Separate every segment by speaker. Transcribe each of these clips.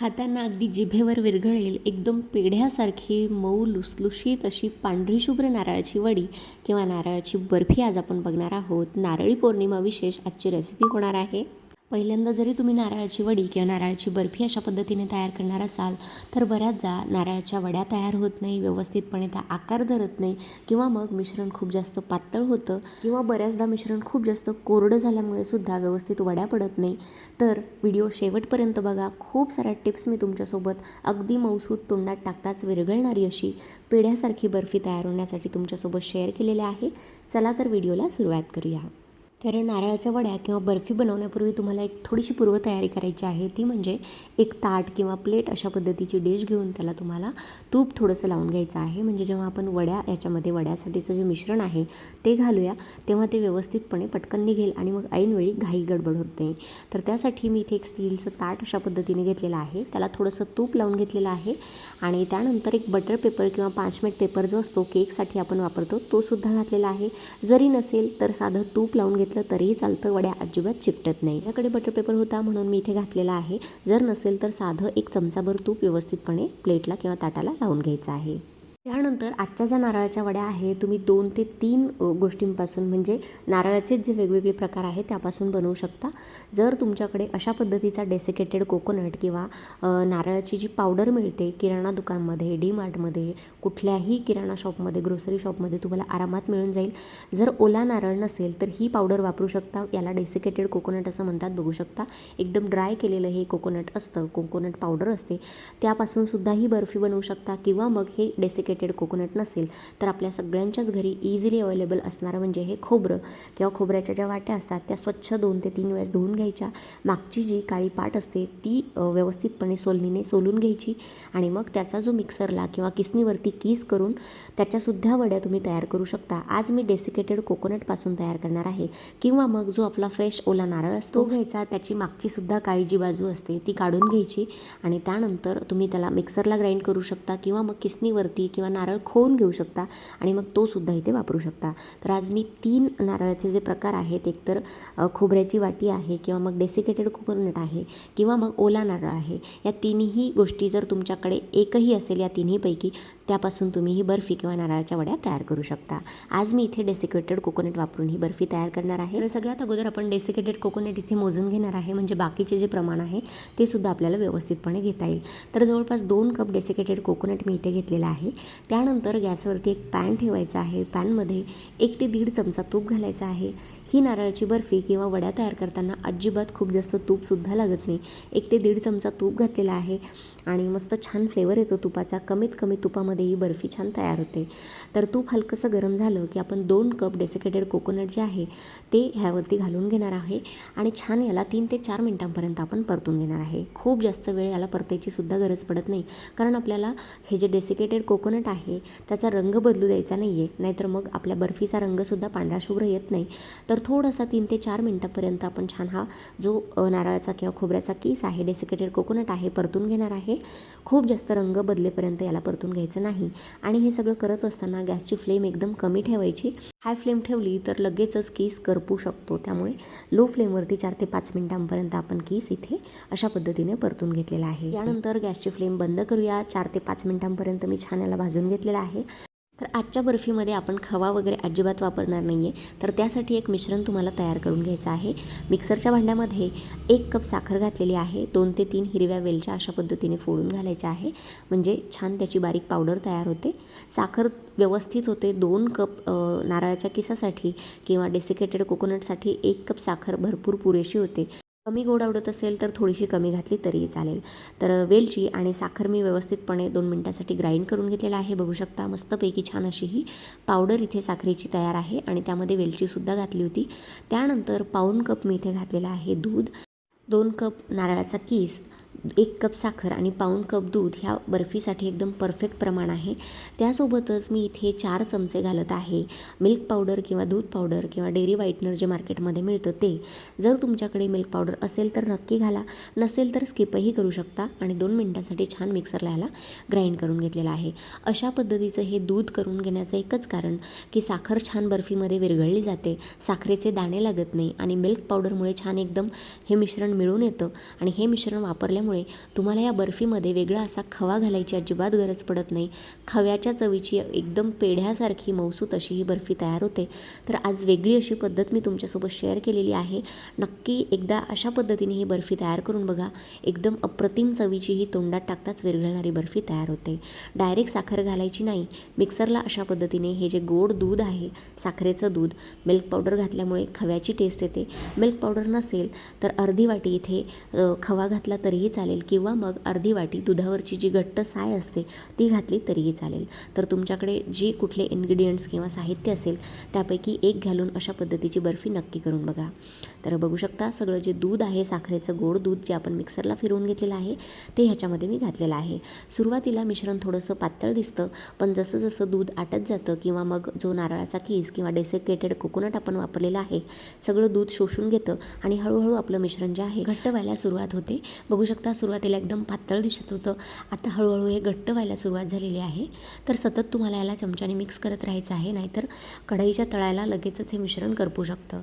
Speaker 1: खाताना अगदी जिभेवर विरघळेल एकदम पेढ्यासारखी मऊ लुसलुशीत अशी पांढरी शुभ्र नारळाची वडी किंवा नारळाची बर्फी आज आपण बघणार आहोत. नारळी पौर्णिमा विशेष आजची रेसिपी होणार आहे? पहिल्यांदा जरी तुम्ही नारळाची वडी किंवा नारळाची बर्फी अशा पद्धतीने तयार करणार असाल तर बऱ्याचदा नारळाच्या वड्या तयार होत नाही व्यवस्थितपणे त्या आकार धरत नाही किंवा मग मिश्रण खूप जास्त पातळ होतं किंवा बऱ्याचदा मिश्रण खूप जास्त कोरडं झाल्यामुळे सुद्धा व्यवस्थित वड्या पडत नाही. तर व्हिडिओ शेवटपर्यंत बघा. खूप साऱ्या टिप्स मी तुमच्यासोबत अगदी मौसूद तोंडात टाकताच विरघळणारी अशी पेढ्यासारखी बर्फी तयार होण्यासाठी तुमच्यासोबत शेअर केलेल्या आहे. चला तर व्हिडिओला सुरुवात करूया. तर नारळाच्या वड्या किंवा बर्फी बनवण्यापूर्वी तुम्हाला एक थोडीशी पूर्वतयारी करायची आहे. ती म्हणजे एक ताट किंवा प्लेट अशा पद्धतीची डिश घेऊन त्याला तुम्हाला तूप थोडंसं लावून घ्यायचं आहे. म्हणजे जेव्हा आपण वड्या याच्यामध्ये वड्यासाठीचं जे मिश्रण आहे ते घालूया तेव्हा ते व्यवस्थितपणे पटकन निघेल आणि मग ऐनवेळी घाई गडबड होत नाही. तर त्यासाठी मी इथे एक स्टीलचं ताट अशा पद्धतीने घेतलेलं आहे. त्याला थोडंसं तूप लावून घेतलेलं आहे आणि त्यानंतर एक बटर पेपर किंवा पाच मिनिट पेपर जो असतो केकसाठी आपण वापरतो तो सुद्धा घातलेला आहे. जरी नसेल तर साधं तूप लावून घेतलं तरीही चालतं वड्या अजिबात चिकटत नाही. माझ्याकडे बटर पेपर होता म्हणून मी इथे घातलेला आहे. जर नसेल तर साधं एक चमचाभर तूप व्यवस्थितपणे प्लेटला किंवा ताटाला लावून घ्यायचं आहे. त्यानंतर आजच्या ज्या नारळाच्या वड्या आहेत तुम्ही दोन ते तीन गोष्टींपासून म्हणजे नारळाचेच जे वेगवेगळे प्रकार आहेत त्यापासून बनवू शकता. जर तुमच्याकडे अशा पद्धतीचा डेसिकेटेड कोकोनट किंवा नारळाची जी पावडर मिळते किराणा दुकानमध्ये डी मार्टमध्ये कुठल्याही किराणा शॉपमध्ये ग्रोसरी शॉपमध्ये तुम्हाला आरामात मिळून जाईल. जर ओला नारळ नसेल तर ही पावडर वापरू शकता. याला डेसिकेटेड कोकोनट असं म्हणतात बघू शकता. एकदम ड्राय केलेलं हे कोकोनट असतं कोकोनट पावडर असते. त्यापासून सुद्धा ही बर्फी बनवू शकता किंवा मग हे डेसिकेटेड कोकोनट नसेल तर आपल्या सगळ्यांच्याच घरी इझिली अवेलेबल असणारं म्हणजे हे खोबरं किंवा खोबऱ्याच्या ज्या वाट्या असतात त्या स्वच्छ दोन ते तीन वेळेस धुवून घ्यायच्या. मागची जी काळी पाट असते ती व्यवस्थितपणे सोलणीने सोलून घ्यायची आणि मग त्याचा जो मिक्सरला किंवा किसनीवरती कीस करून त्याच्यासुद्धा वड्या तुम्ही तयार करू शकता. आज मी डेसिकेटेड कोकोनटपासून तयार करणार आहे. किंवा मग जो आपला फ्रेश ओला नारळ असतो घ्यायचा. त्याची मागचीसुद्धा काळी जी बाजू असते ती काढून घ्यायची आणि त्यानंतर तुम्ही त्याला मिक्सरला ग्राइंड करू शकता किंवा मग किसनीवरती किंवा नारळ खोवून घेऊ शकता आणि मग तो सुद्धा इथे वापरू शकता. तर आज मी तीन नारळाचे जे प्रकार आहेत एकतर खोबऱ्याची वाटी आहे किंवा मग डेसिकेटेड कोकोनट आहे किंवा मग ओला नारळ आहे या तिन्ही गोष्टी जर तुमच्याकडे एकही असेल या तिन्हीपैकी त्यापासून तुम्ही ही बर्फी किंवा नारळाच्या वड्या तयार करू शकता. आज मी इथे डेसिकेटेड कोकोनट वापरून ही बर्फी तयार करणार आहे. तर सगळ्यात अगोदर आपण डेसिकेटेड कोकोनट इथे मोजून घेणार आहे. म्हणजे बाकीचे जे प्रमाण आहे ते सुद्धा आपल्याला व्यवस्थितपणे घेता येईल. तर जवळपास दोन कप डेसिकेटेड कोकोनट मी इथे घेतलेला आहे. त्यानंतर गॅसवरती एक पॅन ठेवायचा आहे. पॅनमध्ये एक ते दीड चमचा तूप घालायचा आहे. ही नारळाची बर्फी किंवा वड्या तयार करताना अजिबात खूप जास्त तूपसुद्धा लागत नाही. एक ते दीड चमचा तूप घातलेला आहे. आणि मस्त छान फ्लेवर येतो तुपाचा. कमीत कमी तुपामध्ये ही बर्फी छान तयार होते. तर तूप हलकंसं गरम झालं की आपण दोन कप डेसिकेटेड कोकोनट जे आहे ते ह्यावरती घालून घेणार आहे आणि छान याला तीन ते चार मिनटांपर्यंत आपण परतून घेणार आहे. खूप जास्त वेळ याला परतायची सुद्धा गरज पडत नाही कारण आपल्याला हे जे डेसिकेटेड कोकोनट आहे त्याचा रंग बदलू द्यायचा नाही आहे नाहीतर मग आपल्या बर्फीचा रंगसुद्धा पांढरा शुभ्र येत नाही. तर थोडासा तीन ते चार मिनटापर्यंत आपण छान हा जो नारळाचा किंवा खोबऱ्याचा किस आहे डेसिकेटेड कोकोनट आहे परतून घेणार आहे. खूप जास्त रंग बदलेपर्यंत याला परतून घ्यायचं नाही. आणि हे सगळं करत असताना गॅसची फ्लेम एकदम कमी ठेवायची. हाय फ्लेम ठेवली तर लगेचच केस करपू शकतो. त्यामुळे लो फ्लेमवरती चार ते पाच मिनिटांपर्यंत आपण केस इथे अशा पद्धतीने परतून घेतलेला आहे. यानंतर गॅसची फ्लेम बंद करूया. चार ते पाच मिनिटांपर्यंत मी छान याला भाजून घेतलेला आहे. तर आजच्या बर्फीमध्ये आपण खवा वगैरे अजिबात वापरणार नाही आहे तर त्यासाठी एक मिश्रण तुम्हाला तयार करून घ्यायचं आहे. मिक्सरच्या भांड्यामध्ये एक कप साखर घातलेली आहे. दोन ते तीन हिरव्या वेलच्या अशा पद्धतीने फोडून घालायच्या आहे. म्हणजे छान त्याची बारीक पावडर तयार होते. साखर व्यवस्थित होते. दोन कप नारळाच्या किसासाठी किंवा डेसिकेटेड कोकोनटसाठी एक कप साखर भरपूर पुरेशी होते. कमी गोड आवडत असेल तर थोडीशी कमी घातली तरीही चालेल. तर वेलची आणि साखर मी व्यवस्थितपणे दोन मिनटासाठी ग्राइंड करून घेतलेला आहे. बघू शकता मस्तपैकी छान अशी ही पावडर इथे साखरेची तयार आहे आणि त्यामध्ये वेलचीसुद्धा घातली होती. त्यानंतर पाऊन कप मी इथे घातलेला आहे दूध दोन कप नारळाचा किस एक कप साखर आणि पाऊण कप दूध ह्या बर्फीसाठी एकदम परफेक्ट प्रमाण आहे. त्यासोबतच मी इथे चार चमचे घालत आहे. मिल्क पावडर किंवा दूध पावडर किंवा डेअरी व्हाईटनर जे मार्केटमध्ये मिळतं ते. जर तुमच्याकडे मिल्क पावडर असेल तर नक्की घाला. नसेल तर स्किपही करू शकता आणि दोन मिनटासाठी छान मिक्सरला ह्याला ग्राइंड करून घेतलेलं आहे. अशा पद्धतीचं हे दूध करून घेण्याचं एकच कारण की साखर छान बर्फीमध्ये विरघळली जाते. साखरेचे दाणे लागत नाही आणि मिल्क पावडरमुळे छान एकदम हे मिश्रण मिळून येतं आणि हे मिश्रण वापरल्यामुळे असल्यामुळे तुम्हाला या बर्फीमध्ये वेगळा असा खवा घालायची अजिबात गरज पडत नाही. खव्याच्या चवीची एकदम पेढ्यासारखी मौसूत अशी ही बर्फी तयार होते. तर आज वेगळी अशी पद्धत मी तुमच्यासोबत शेअर केलेली आहे. नक्की एकदा अशा पद्धतीने ही बर्फी तयार करून बघा. एकदम अप्रतिम चवीची ही तोंडात टाकताच विरघळणारी बर्फी तयार होते. डायरेक्ट साखर घालायची नाही. मिक्सरला अशा पद्धतीने हे जे गोड दूध आहे साखरेचं दूध मिल्क पावडर घातल्यामुळे खव्याची टेस्ट येते. मिल्क पावडर नसेल तर अर्धी वाटी इथे खवा घातला तरीही चालेल किंवा मग अर्धी वाटी दुधावरची जी घट्ट साय असते ती घातली तरीही चालेल. तर तुमच्याकडे जे कुठले इन्ग्रेडियंट्स किंवा साहित्य असेल त्यापैकी एक घालून अशा पद्धतीची बर्फी नक्की करून बघा. तर बघू शकता सगळं जे दूध आहे साखरेचं गोड दूध जे आपण मिक्सरला फिरवून घेतलेलं आहे ते ह्याच्यामध्ये मी घातलेलं आहे. सुरुवातीला मिश्रण थोडंसं पातळ दिसतं पण जसं जसं दूध आटत जातं किंवा मग जो नारळाचा कीस किंवा डेसिकेटेड कोकोनट आपण वापरलेला आहे सगळं दूध शोषून घेतं आणि हळूहळू आपलं मिश्रण जे आहे घट्ट व्हायला सुरुवात होते. बघू शकता सुरुवातीला एकदम पातळ दिसत होतं. आता हळूहळू हे घट्ट व्हायला सुरुवात झालेली आहे. तर सतत तुम्हाला याला चमच्याने मिक्स करत राहायचं आहे नाहीतर कढईच्या तळायला लगेचच हे मिश्रण करपू शकतं.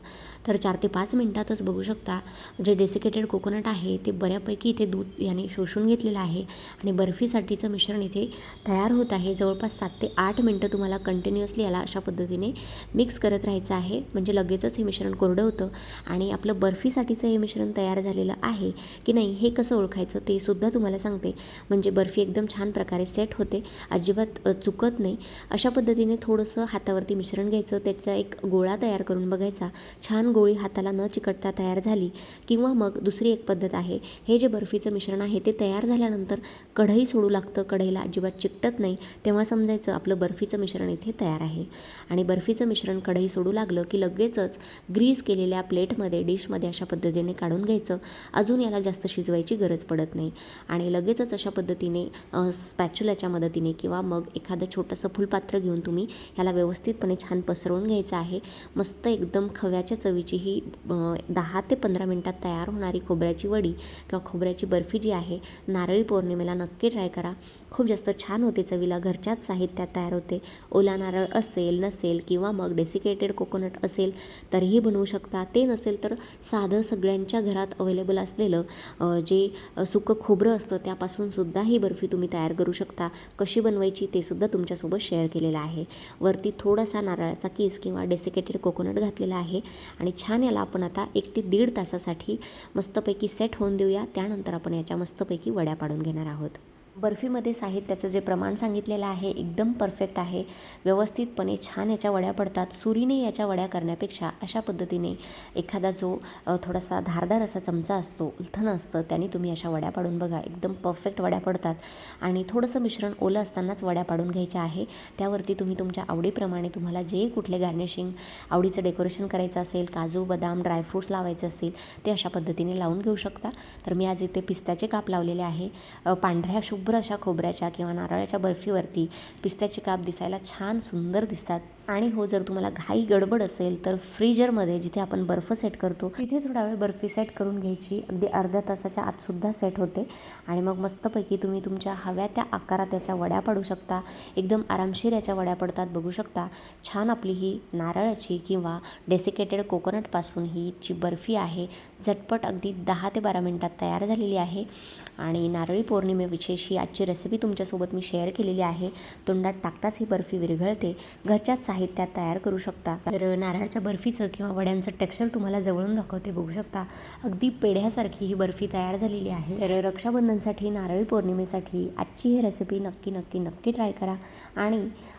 Speaker 1: तर चार ते पाच मिनटातच बघू शकता जे डेसिकेटेड कोकोनट आहे ते बऱ्यापैकी इथे दूध याने शोषून घेतलेलं आहे आणि बर्फीसाठीचं मिश्रण इथे तयार होत आहे. जवळपास सात ते आठ मिनटं तुम्हाला कंटिन्युअसली याला अशा पद्धतीने मिक्स करत राहायचं आहे. म्हणजे लगेचच हे मिश्रण कोरडं होतं आणि आपलं बर्फीसाठीचं हे मिश्रण तयार झालेलं आहे की नाही हे कसं ओळख ओळखायचं ते सुद्धा तुम्हाला सांगते. म्हणजे बर्फी एकदम छान प्रकारे सेट होते. अजिबात चुकत नाही. अशा पद्धतीने थोडंसं हातावरती मिश्रण घ्यायचं. त्याचा एक गोळा तयार करून बघायचा. छान गोळी हाताला न चिकटता तयार झाली किंवा मग दुसरी एक पद्धत आहे. हे जे बर्फीचं मिश्रण आहे ते तयार झाल्यानंतर कढई सोडू लागतं. कढईला अजिबात चिकटत नाही. तेव्हा समजायचं आपलं बर्फीचं मिश्रण इथे तयार आहे. आणि बर्फीचं मिश्रण कढई सोडू लागलं की लगेचच ग्रीस केलेल्या प्लेटमध्ये डिशमध्ये अशा पद्धतीने काढून घ्यायचं. अजून याला जास्त शिजवायची गरज पडत नाही. आणि लगेचच अशा पद्धतीने स्पॅच्युलाच्या मदतीने किंवा मग एखादं छोटंसं फुलपात्र घेऊन तुम्ही ह्याला व्यवस्थितपणे छान पसरवून घ्यायचं आहे. मस्त एकदम खव्याच्या चवीची ही दहा ते पंधरा मिनटात तयार होणारी खोबऱ्याची वडी किंवा खोबऱ्याची बर्फी जी आहे नारळी पौर्णिमेला नक्की ट्राय करा. खूप जास्त छान होते चवीला. घरच्याच साहित्यात तयार होते. ओला नारळ असेल नसेल किंवा मग डेसिकेटेड कोकोनट असेल तरीही बनवू शकता. ते नसेल तर साधं सगळ्यांच्या घरात अवेलेबल असलेलं जे सुकं खोबरं असतं त्यापासून सुद्धा ही बर्फी तुम्ही तयार करू शकता. कशी बनवायची ते सुद्धा तुमच्यासोबत शेअर केलेलं आहे. वरती थोडासा नारळाचा किस किंवा डेसिकेटेड कोकोनट घातलेला आहे आणि छान याला आपण आता एक ते दीड तासासाठी मस्तपैकी सेट होऊन देऊया. त्यानंतर आपण याच्या मस्तपैकी वड्या पाडून घेणार आहोत. बर्फीमध्ये साहित्याचं जे प्रमाण सांगितलेलं आहे एकदम परफेक्ट आहे. व्यवस्थितपणे छान याच्या वड्या पडतात. सुरीने याच्या वड्या करण्यापेक्षा अशा पद्धतीने एखादा जो थोडासा धारदार असा चमचा असतो उलथन असतं त्याने तुम्ही अशा वड्या पाडून बघा. एकदम परफेक्ट वड्या पडतात. आणि थोडंसं मिश्रण ओलं असतानाच वड्या पाडून घ्यायच्या आहे. त्यावरती तुम्ही तुमच्या आवडीप्रमाणे तुम्हाला जे कुठले गार्निशिंग आवडीचं डेकोरेशन करायचं असेल काजू बदाम ड्रायफ्रूट्स लावायचे असतील ते अशा पद्धतीने लावून घेऊ शकता. तर मी आज इथे पिस्त्याचे काप लावलेले आहे. पांढऱ्या शुभ शुभ्र अशा खोबऱ्याच्या किंवा नारळाच्या बर्फीवरती पिस्त्याचे काप दिसायला छान सुंदर दिसतात. आणि हो जर तुम्हाला घाई गडबड असेल तर फ्रीजरमध्ये जिथे आपण बर्फ सेट करतो तिथे थोडा वेळ बर्फी सेट करून घ्यायची. अगदी अर्ध्या तासाच्या आतसुद्धा सेट होते. आणि मग मस्तपैकी तुम्ही तुमच्या हव्या त्या आकारात याच्या वड्या पाडू शकता. एकदम आरामशीर याच्या वड्या पडतात बघू शकता. छान आपली ही नारळाची किंवा डेसिकेटेड कोकोनटपासून ही जी बर्फी आहे झटपट अगदी दहा ते बारा मिनटात तयार झालेली आहे. आणि नारळी पौर्णिमेविशेष ही आजची रेसिपी तुमच्यासोबत मी शेअर केलेली आहे. तोंडात टाकताच ही बर्फी विरघळते. घरच्याच साहित्यात तयार करू शकता. तर नारळाच्या बर्फीचं किंवा वड्यांचं टेक्स्चर तुम्हाला जवळून दाखवते बघू शकता. अगदी पेढ्यासारखी ही बर्फी तयार झालेली आहे. तर रक्षाबंधनसाठी नारळी पौर्णिमेसाठी आजची ही रेसिपी नक्की नक्की नक्की ट्राय करा. आणि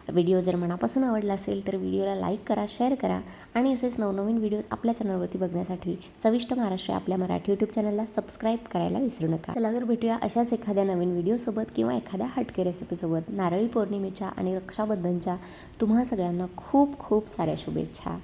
Speaker 1: व्हिडिओ जर मनापासून आवडला असेल तर व्हिडिओला लाईक करा शेअर करा. आणि असेच नवनवीन व्हिडिओज आपल्या चॅनलवरती बघण्यासाठी चविष्ट महाराष्ट्र आपल्या मराठी यूट्यूब चॅनलला सबस्क्राईब करायला विसरू नका. चला तर भेटूया अशाच एखाद्या नवीन व्हिडिओसोबत किंवा एखाद्या हटके रेसिपीसोबत नारळी पौर्णिमेच्या आणि रक्षाबंधनच्या तुम्हा सगळ्यांना खूप खूप साऱ्या शुभेच्छा.